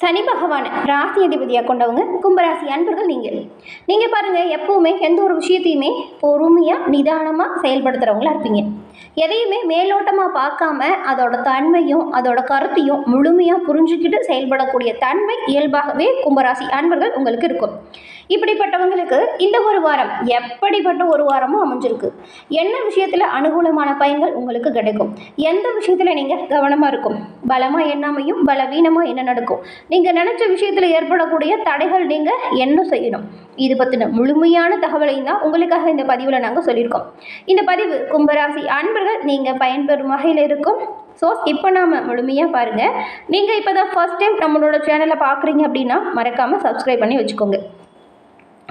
சனி பகவான் ராசி அதிபதியாக கொண்டவங்க கும்பராசி அன்பர்கள் நீங்கள். நீங்கள் பாருங்கள் எப்போவுமே எந்த ஒரு விஷயத்தையுமே பொறுமையாக நிதானமாக செயல்படுத்துகிறவங்களா இருப்பீங்க. எதையுமே மேலோட்டமாக பார்க்காம அதோட தன்மையும் அதோட கருத்தையும் முழுமையாக புரிஞ்சுக்கிட்டு செயல்படக்கூடிய தன்மை இயல்பாகவே கும்பராசி அன்பர்கள் உங்களுக்கு இருக்கும். இப்படிப்பட்டவங்களுக்கு இந்த ஒரு வாரம் எப்படிப்பட்ட ஒரு வாரமும் அமைஞ்சிருக்கு. என்ன விஷயத்தில் அனுகூலமான பயன்கள் உங்களுக்கு கிடைக்கும்? எந்த விஷயத்தில் நீங்கள் கவனமாக இருக்கும்? பலமாக எண்ணாமையும் பலவீனமாக என்ன நடக்கும்? நீங்கள் நினச்ச விஷயத்தில் ஏற்படக்கூடிய தடைகள் நீங்கள் என்ன செய்யணும்? இது பற்றின முழுமையான தகவலையும் தான் உங்களுக்காக இந்த பதிவில் நாங்கள் சொல்லியிருக்கோம். இந்த பதிவு கும்பராசி அன்பர்கள் நீங்கள் பயன்பெறும் வகையில் இருக்கும். ஸோ இப்போ நாம் முழுமையாக பாருங்கள் நீங்கள் இப்போ தான் ஃபர்ஸ்ட் டைம் நம்மளோட சேனலை பார்க்குறீங்க அப்படின்னா மறக்காமல் சப்ஸ்கிரைப் பண்ணி வச்சுக்கோங்க.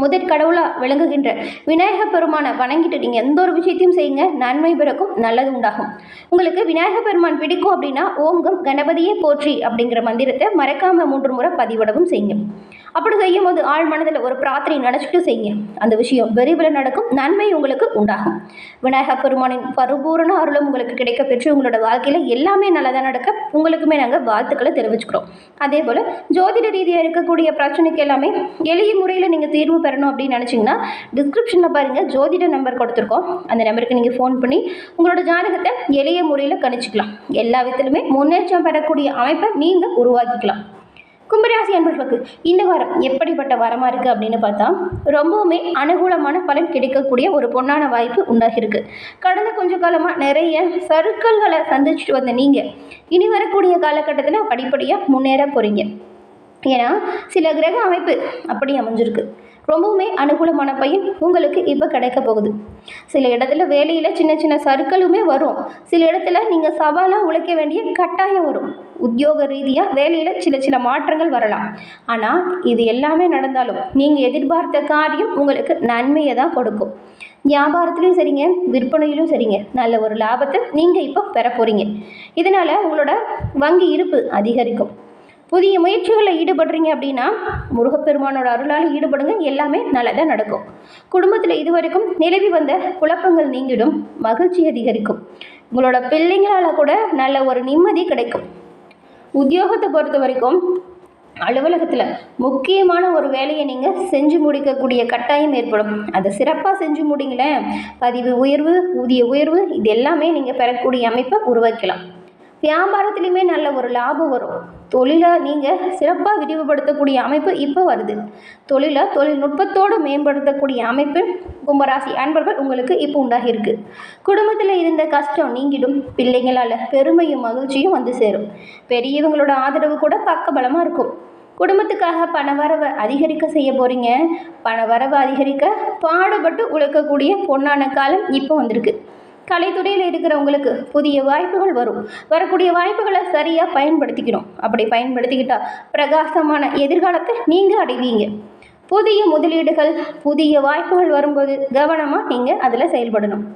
முதற் கடவுளாக விளங்குகின்ற விநாயக பெருமானை வணங்கிட்டு நீங்கள் எந்த ஒரு விஷயத்தையும் செய்யுங்க. நன்மை பிறக்கும் நல்லது உண்டாகும். உங்களுக்கு விநாயக பெருமான் பிடிக்கும் அப்படின்னா ஓங்கம் கணபதியே போற்றி அப்படிங்கிற மந்திரத்தை மறக்காமல் மூன்று முறை பதிவிடவும் செய்யுங்க. அப்படி செய்யும் போது ஆழ் மனதில் ஒரு பிரார்த்தனை நினச்சிட்டு செய்யுங்க. அந்த விஷயம் விரைவில் நடக்கும் நன்மை உங்களுக்கு உண்டாகும். விநாயகர் பெருமானின் பரிபூரண அருளும் உங்களுக்கு கிடைக்க பெற்று உங்களோட வாழ்க்கையில் எல்லாமே நல்லதாக நடக்க உங்களுக்குமே நாங்கள் வாழ்த்துக்களை தெரிவிச்சுக்கிறோம். அதே போல் ஜோதிட ரீதியாக இருக்கக்கூடிய பிரச்சனைக்கு எல்லாமே எளிய முறையில் நீங்கள் தீர்வு பெறணும் அப்படின்னு நினச்சிங்கன்னா டிஸ்கிரிப்ஷனில் பாருங்கள் ஜோதிட நம்பர் கொடுத்துருக்கோம். அந்த நம்பருக்கு நீங்கள் ஃபோன் பண்ணி உங்களோட ஜாதகத்தை எளிய முறையில் கணிச்சிக்கலாம். எல்லா விதத்திலுமே முன்னேற்றம் பெறக்கூடிய அமைப்பை நீங்கள் உருவாக்கிக்கலாம். கும்பராசி அன்பர்களுக்கு இந்த வாரம் எப்படிப்பட்ட வாரமாக இருக்குது அப்படின்னு பார்த்தா ரொம்பவுமே அனுகூலமான பலன் கிடைக்கக்கூடிய ஒரு பொன்னான வாய்ப்பு உண்டாகிருக்கு கடந்த கொஞ்ச காலமாக நிறைய சருக்கல்களை சந்திச்சுட்டு வந்த நீங்கள் இனி வரக்கூடிய காலகட்டத்தில் படிப்படியாக முன்னேற போகிறீங்க ஏன்னா சில கிரக அமைப்பு அப்படி அமைஞ்சிருக்கு. ரொம்பவுமே அனுகூலமான பையன் உங்களுக்கு இப்போ கிடைக்க போகுது. சில இடத்துல வேலையில் சின்ன சின்ன சருக்களுமே வரும். சில இடத்துல நீங்கள் சவாலாக உழைக்க வேண்டிய கட்டாயம் வரும். உத்தியோக ரீதியாக வேலையில் சில சில மாற்றங்கள் வரலாம். ஆனால் இது எல்லாமே நடந்தாலும் நீங்கள் எதிர்பார்த்த காரியம் உங்களுக்கு நன்மையை தான் கொடுக்கும். வியாபாரத்துலேயும் சரிங்க விற்பனையிலும் சரிங்க. நல்ல ஒரு லாபத்தை நீங்கள் இப்போ பெற போகிறீங்க இதனால் உங்களோட வங்கி இருப்பு அதிகரிக்கும். புதிய முயற்சிகளில் ஈடுபடுறீங்க அப்படின்னா முருகப்பெருமானோட அருளால் ஈடுபடுங்க. எல்லாமே நல்லதாக நடக்கும். குடும்பத்தில் இதுவரைக்கும் நிலவி வந்த குழப்பங்கள் நீங்கிடும். மகிழ்ச்சி அதிகரிக்கும். உங்களோட பிள்ளைங்களால் கூட நல்ல ஒரு நிம்மதி கிடைக்கும். உத்தியோகத்தை பொறுத்த வரைக்கும் அலுவலகத்தில் முக்கியமான ஒரு வேலையை நீங்கள் செஞ்சு முடிக்கக்கூடிய கட்டாயம் ஏற்படும். அதை சிறப்பாக செஞ்சு முடிங்களேன். பதிவு உயர்வு ஊதிய உயர்வு இது எல்லாமே நீங்கள் பெறக்கூடிய அமைப்பை உருவாக்கலாம். வியாபாரத்துலேயுமே நல்ல ஒரு லாபம் வரும். தொழிலை நீங்கள் சிறப்பாக விரிவுபடுத்தக்கூடிய அமைப்பு இப்போ வருது. தொழிலை தொழில்நுட்பத்தோடு மேம்படுத்தக்கூடிய அமைப்பு கும்பராசி அன்பர்கள் உங்களுக்கு இப்போ உண்டாகியிருக்கு குடும்பத்தில் இருந்த கஷ்டம் நீங்கிடும். பிள்ளைங்களால் பெருமையும் மகிழ்ச்சியும் வந்து சேரும். பெரியவங்களோட ஆதரவு கூட பக்கபலமாக இருக்கும். குடும்பத்துக்காக பண வரவை அதிகரிக்க செய்ய போகிறீங்க பண வரவை அதிகரிக்க பாடுபட்டு உழைக்கக்கூடிய பொன்னான காலம் இப்போ வந்திருக்கு. கலைத்துறையில் இருக்கிறவங்களுக்கு புதிய வாய்ப்புகள் வரும். வரக்கூடிய வாய்ப்புகளை சரியாக பயன்படுத்திக்கணும். அப்படி பயன்படுத்திக்கிட்டால் பிரகாசமான எதிர்காலத்தை நீங்கள் அடைவீங்க. புதிய முதலீடுகள் புதிய வாய்ப்புகள் வரும்போது கவனமாக நீங்கள் அதில் செயல்படணும்.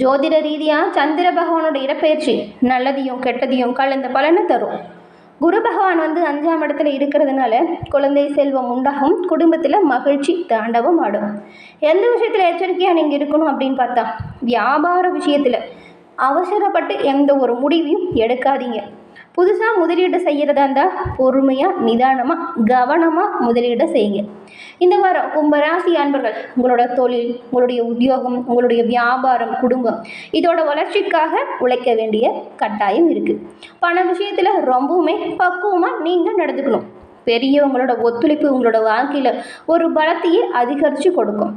ஜோதிட ரீதியாக சந்திர பகவானோட இடப்பெயர்ச்சி நல்லதையும் கெட்டதையும் கலந்த பலனை தரும். குரு பகவான் வந்து அஞ்சாம் இடத்துல இருக்கிறதுனால குழந்தை செல்வம் உண்டாகும் குடும்பத்தில் மகிழ்ச்சி தாண்டவும் ஆடும். எந்த விஷயத்தில் எச்சரிக்கையாக நீங்கள் இருக்கணும் அப்படின்னு பார்த்தா வியாபார விஷயத்தில் அவசரப்பட்டு எந்த ஒரு முடிவையும் எடுக்காதீங்க. புதுசாக முதலீடு செய்கிறதா இருந்தால் பொறுமையாக நிதானமாக கவனமாக முதலீடு செய்யுங்க. இந்த வாரம் கும்பராசி அன்பர்கள் உங்களோட தொழில் உங்களுடைய உத்தியோகம் உங்களுடைய வியாபாரம் குடும்பம் இதோட வளர்ச்சிக்காக உழைக்க வேண்டிய கட்டாயம் இருக்குது பண விஷயத்தில் ரொம்பவுமே பக்குவமாக நீங்கள் நடந்துக்கணும். பெரியவங்களோட ஒத்துழைப்பு உங்களோட வாழ்க்கையில் ஒரு பலத்தையே அதிகரித்து கொடுக்கும்.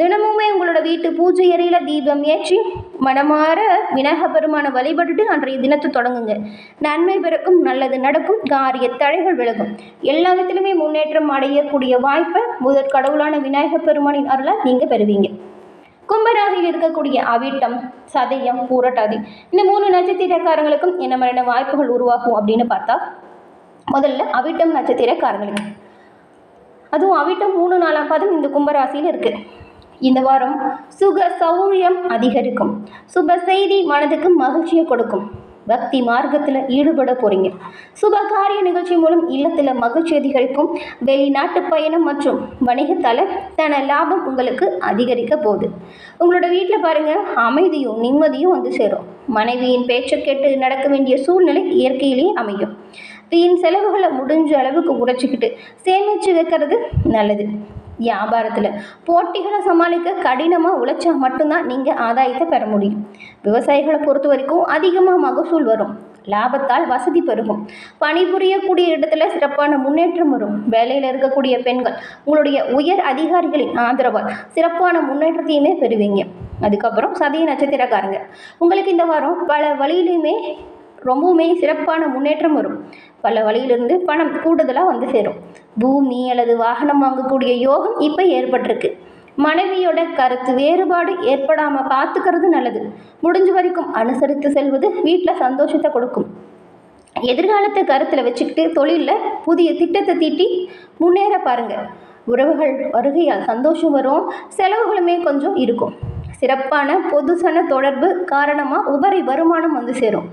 தினமுமே உங்களோட வீட்டு பூஜை அறையில் தீபம் ஏற்றி மனமாற விநாயக பெருமானை வழிபட்டுட்டு அன்றைய தினத்தை தொடங்குங்க. நன்மை பிறக்கும் நல்லது நடக்கும் காரிய தடைகள் விலகும். எல்லா விதத்திலுமே முன்னேற்றம் அடையக்கூடிய வாய்ப்பை முதற் கடவுளான விநாயக பெருமானின் அருளால் நீங்கள் பெறுவீங்க. கும்பராசியில் இருக்கக்கூடிய அவிட்டம் சதயம் பூரட்டாதி இந்த மூணு நட்சத்திரக்காரங்களுக்கும் என்ன மாதிரியான வாய்ப்புகள் உருவாகும் அப்படின்னு பார்த்தா முதல்ல அவிட்டம் நட்சத்திரக்காரங்களுக்கு. அதுவும் அவிட்டம் மூணு நாலாம் பாதம் இந்த கும்பராசியில் இருக்குது இந்த வாரம் சுக சௌரியம் அதிகரிக்கும். சுப செய்தி மனதுக்கு மகிழ்ச்சியை கொடுக்கும். பக்தி மார்க்கத்தில் ஈடுபட போகிறீங்க சுப காரிய நிகழ்ச்சி மூலம் இல்லத்தில் மகிழ்ச்சி அதிகரிக்கும். வெளிநாட்டு பயணம் மற்றும் வணிகத்தால் தன லாபம் உங்களுக்கு அதிகரிக்க போகுது. உங்களோட வீட்டில் பாருங்கள் அமைதியும் நிம்மதியும் வந்து சேரும். மனைவியின் பேச்சை கேட்டு நடக்க வேண்டிய சூழ்நிலை இயற்கையிலேயே அமையும். வீண் செலவுகளை முடிஞ்ச அளவுக்கு குறைச்சிக்கிட்டு சேமித்து வைக்கிறது நல்லது. வியாபாரத்தில். போட்டிகளை சமாளிக்க கடினமாக உழைச்சா மட்டும்தான் நீங்கள் ஆதாயத்தை பெற முடியும். விவசாயிகளை பொறுத்த வரைக்கும் அதிகமாக மகசூல் வரும். லாபத்தால் வசதி பெருகும். பணிபுரியக்கூடிய இடத்துல சிறப்பான முன்னேற்றம் வரும். வேலையில் இருக்கக்கூடிய பெண்கள் உங்களுடைய உயர் அதிகாரிகளின் ஆதரவால் சிறப்பான முன்னேற்றத்தையுமே பெறுவீங்க. அதுக்கப்புறம் சதய நட்சத்திரக்காரங்க. உங்களுக்கு இந்த வாரம் பல வழியிலையுமே ரொம்பவுமே சிறப்பான முன்னேற்றம் வரும். பல வழியிலிருந்து பணம் கூடுதலாக வந்து சேரும். பூமி அல்லது வாகனம் வாங்கக்கூடிய யோகம் இப்போ ஏற்பட்டிருக்கு. மனைவியோட கருத்து வேறுபாடு ஏற்படாமல் பார்த்துக்கிறது நல்லது. முடிஞ்ச வரைக்கும் அனுசரித்து செல்வது வீட்டில் சந்தோஷத்தை கொடுக்கும். எதிர்காலத்தை கருத்தில் வச்சுக்கிட்டு தொழிலில் புதிய திட்டத்தை தீட்டி முன்னேற பாருங்கள் உறவுகள் வருகையால் சந்தோஷம் வரும். செலவுகளுமே கொஞ்சம் இருக்கும். சிறப்பான பொதுசன தொடர்பு காரணமாக உபரி வருமானம் வந்து சேரும்.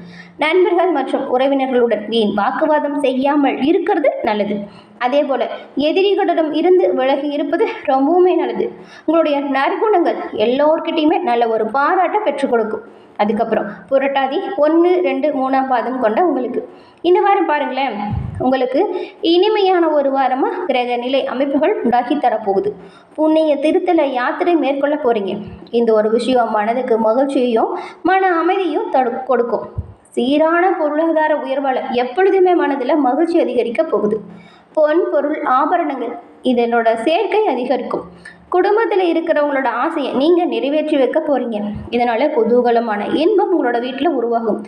நண்பர்கள் மற்றும் உறவினர்களுடன் வீண் வாக்குவாதம் செய்யாமல் இருக்கிறது நல்லது. அதே போல் எதிரிகளிடம் இருந்து விலகி இருப்பது ரொம்பவுமே நல்லது. உங்களுடைய நற்குணங்கள் எல்லோர்கிட்டையுமே நல்ல ஒரு பாராட்டை பெற்றுக் கொடுக்கும். அதுக்கப்புறம் புரட்டாதி ஒன்று ரெண்டு மூணாம் பாதம் கொண்ட உங்களுக்கு. இந்த வாரம் பாருங்களேன். உங்களுக்கு இனிமையான ஒரு வாரமாக கிரக நிலை அமைப்புகள் உண்டாக்கி தரப்போகுது. புண்ணிய திருத்தல யாத்திரை மேற்கொள்ள போகிறீங்க இந்த ஒரு விஷயம் மனதுக்கு மகிழ்ச்சியையும் மன அமைதியும் தடு கொடுக்கும். சீரான பொருளாதார உயர்வால் எப்பொழுதுமே மனதில் மகிழ்ச்சி அதிகரிக்க போகுது. பொன் பொருள் ஆபரணங்கள் இதனோட சேர்க்கை அதிகரிக்கும். குடும்பத்தில் இருக்கிறவங்களோட ஆசையை நீங்கள் நிறைவேற்றி வைக்க போகிறீங்க இதனால் குதூகலமான இன்பம் உங்களோட வீட்டில் உருவாகும்.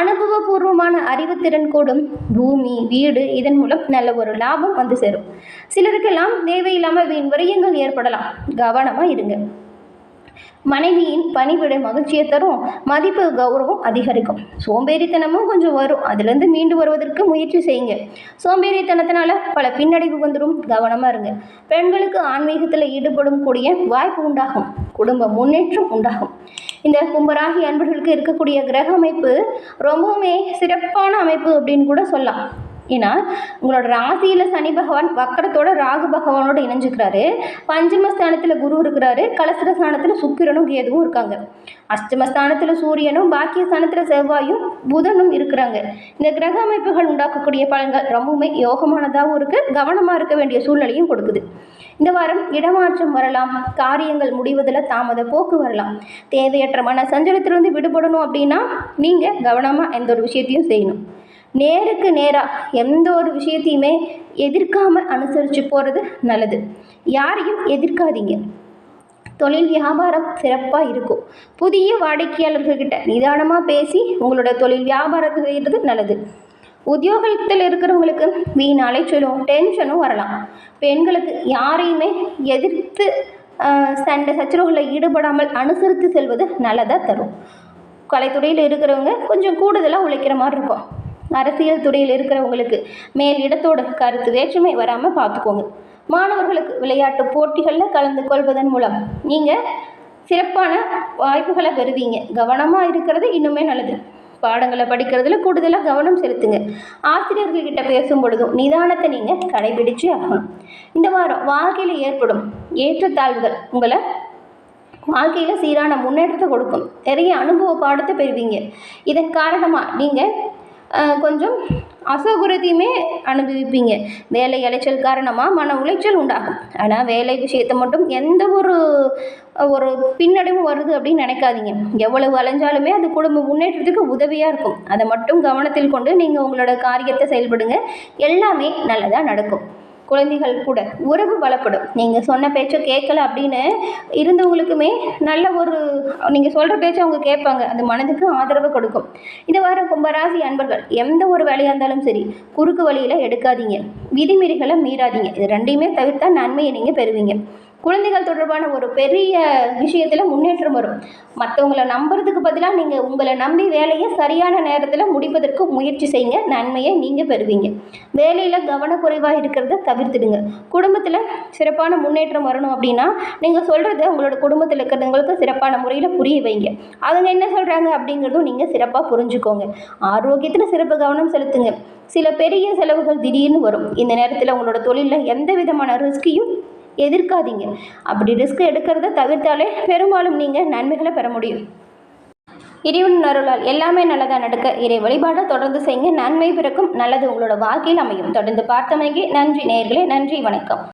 அனுபவபூர்வமான அறிவுத்திறன் கூடும். பூமி வீடு இதன் மூலம் நல்ல ஒரு லாபம் வந்து சேரும். சிலருக்கெல்லாம் தேவையில்லாமல் வீண் விரயங்கள் ஏற்படலாம். கவனமாக இருங்க. மனைவியின் பணிவிட மகிழ்ச்சியை தரும் மதிப்பு கௌரவம் அதிகரிக்கும். சோம்பேறித்தனமும் கொஞ்சம் வரும். அதுலேருந்து மீண்டு வருவதற்கு முயற்சி செய்யுங்க. சோம்பேறித்தனத்தினால பல பின்னடைவு வந்துடும். கவனமாக இருங்க. பெண்களுக்கு ஆன்மீகத்தில் ஈடுபடும் கூடிய வாய்ப்பு உண்டாகும். குடும்ப முன்னேற்றம் உண்டாகும். இந்த கும்பராகி அன்பர்களுக்கு இருக்கக்கூடிய கிரக அமைப்பு ரொம்பவுமே சிறப்பான அமைப்பு அப்படின்னு கூட சொல்லலாம். ஏன்னா உங்களோட ராசியில் சனி பகவான் வக்கரத்தோட ராகு பகவானோட இணைஞ்சுக்கிறாரு. பஞ்சமஸ்தானத்தில் குரு இருக்கிறாரு. கலசரஸ்தானத்தில் சுக்கிரனும் கேதுவும் இருக்காங்க. அஷ்டமஸ்தானத்தில் சூரியனும் பாக்கியஸ்தானத்தில் செவ்வாயும் புதனும் இருக்கிறாங்க. இந்த கிரக அமைப்புகள் உண்டாக்கக்கூடிய பலன்கள் ரொம்பவுமே யோகமானதாகவும் இருக்குது கவனமாக இருக்க வேண்டிய சூழ்நிலையும் கொடுக்குது. இந்த வாரம் இடமாற்றம் வரலாம். காரியங்கள் முடிவதில் தாமத போக்கு வரலாம். தேவையற்ற மன சஞ்சலத்திலிருந்து விடுபடணும் அப்படின்னா நீங்கள் கவனமாக எந்த ஒரு விஷயத்தையும் செய்யணும். நேருக்கு நேராக எந்த ஒரு விஷயத்தையுமே எதிர்க்காமல் அனுசரித்து போகிறது நல்லது. யாரையும் எதிர்க்காதீங்க. தொழில் வியாபாரம் சிறப்பாக இருக்கும். புதிய வாடிக்கையாளர்கள்கிட்ட நிதானமாக பேசி உங்களோட தொழில் வியாபாரத்தை செய்கிறது நல்லது. உத்தியோகத்தில் இருக்கிறவங்களுக்கு வீணாலே சொல்லும் டென்ஷனும் வரலாம். பெண்களுக்கு யாரையுமே எதிர்த்து சண்டை சச்சரவுகளில் ஈடுபடாமல் அனுசரித்து செல்வது நல்லதாக தரும். கலைத்துறையில் இருக்கிறவங்க கொஞ்சம் கூடுதலாக உழைக்கிற மாதிரி இருக்கும். அரசியல் துறையில் இருக்கிறவங்களுக்கு மேல் இடத்தோட கருத்து வேற்றுமை வராமல் பார்த்துக்கோங்க. மாணவர்களுக்கு விளையாட்டு போட்டிகளில் கலந்து கொள்வதன் மூலம் நீங்கள் சிறப்பான வாய்ப்புகளை பெறுவீங்க. கவனமாக இருக்கிறது இன்னுமே நல்லது. பாடங்களை படிக்கிறதுல கூடுதலாக கவனம் செலுத்துங்க. ஆசிரியர்கள்கிட்ட பேசும் பொழுதும் நிதானத்தை நீங்கள் கடைபிடிச்சு ஆகணும். இந்த வாரம் வாழ்க்கையில் ஏற்படும் ஏற்றத்தாழ்வுகள் உங்களை வாழ்க்கையில் சீரான முன்னேற்றத்தை கொடுக்கும். நிறைய அனுபவ பாடத்தை பெறுவீங்க. இதன் காரணமாக நீங்கள் கொஞ்சம் அசௌகரியத்தையுமே அனுபவிப்பீங்க. வேலை அலைச்சல் காரணமாக மன உளைச்சல் உண்டாகும். ஆனால் வேலை விஷயத்தை மட்டும் எந்த ஒரு ஒரு பின்னடைவும் வருது அப்படின்னு நினைக்காதீங்க. எவ்வளவு அலைஞ்சாலுமே அது குடும்ப முன்னேற்றத்துக்கு உதவியாக இருக்கும். அதை மட்டும் கவனத்தில் கொண்டு நீங்கள் உங்களோட காரியத்தை செயல்படுங்க. எல்லாமே நல்லதாக நடக்கும். குழந்தைகள் கூட உறவு பலப்படும் நீங்கள் சொன்ன பேச்சை கேட்கல அப்படின்னு இருந்தவங்களுக்குமே நல்ல ஒரு நீங்கள் சொல்கிற பேச்சை அவங்க கேட்பாங்க. அது மனதுக்கு ஆதரவு கொடுக்கும். இது வாரம் கும்பராசி அன்பர்கள் எந்த ஒரு வேலையாக இருந்தாலும் சரி குறுக்கு வழியில் எடுக்காதீங்க. விதிமீறிகளை மீறாதீங்க. இது ரெண்டையுமே தவிர்த்தா நன்மையை நீங்கள் பெறுவீங்க. குழந்தைகள் தொடர்பான ஒரு பெரிய விஷயத்தில் முன்னேற்றம் வரும். மற்றவங்களை நம்புறதுக்கு பதிலாக நீங்கள் உங்களை நம்பி வேலையை சரியான நேரத்தில் முடிப்பதற்கு முயற்சி செய்யுங்க. நன்மையை நீங்கள் பெறுவீங்க. வேலையில் கவனக்குறைவாக இருக்கிறத தவிர்த்துடுங்க. குடும்பத்தில் சிறப்பான முன்னேற்றம் வரணும் அப்படின்னா நீங்கள் சொல்கிறத உங்களோட குடும்பத்தில் இருக்கிறவங்களுக்கு சிறப்பான முறையில் புரிய வைங்க. அவங்க என்ன சொல்கிறாங்க அப்படிங்கிறதும் நீங்கள் சிறப்பாக புரிஞ்சுக்கோங்க. ஆரோக்கியத்தில் சிறப்பு கவனம் செலுத்துங்க. சில பெரிய செலவுகள் திடீர்னு வரும். இந்த நேரத்தில் உங்களோட தொழிலில் எந்த விதமான ரிஸ்கையும் எதிர்க்காதீங்க. அப்படி ரிஸ்க் எடுக்கிறத தவிர்த்தாலே பெரும்பாலும் நீங்கள் நன்மைகளை பெற முடியும். இறைவன் அருளால் எல்லாமே நல்லதாக நடக்க இறை வழிபாடை தொடர்ந்து செய்யுங்க. நன்மை பிறக்கும் நல்லது உங்களோட வாழ்க்கையில் அமையும். தொடர்ந்து பார்த்தமைக்கு நன்றி நேர்களே நன்றி வணக்கம்.